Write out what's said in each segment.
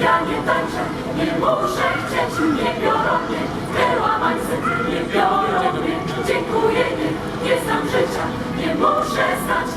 ja nie tańczę, nie muszę chcieć, nie biorą mnie, wyłamań syk, nie biorą mnie, dziękuję, nie, nie znam życia, nie muszę znać,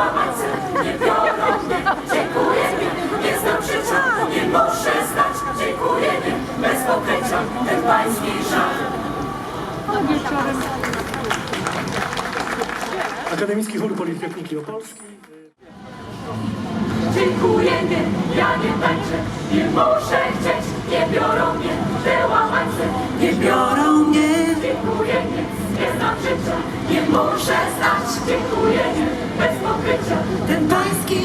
załamać serc, nie biorą mnie. Dziękuję nie, nie znam życia, nie muszę znać. Dziękuję nie, bez pokrycia ten pański żal. Akademicki Chór Politechniki Opolski. Dziękuję nie, ja nie tańczę, nie muszę chcieć, nie biorą mnie te łamańce, nie biorą mnie. Dziękuję nie, nie znam życia, nie muszę znać, dziękuję.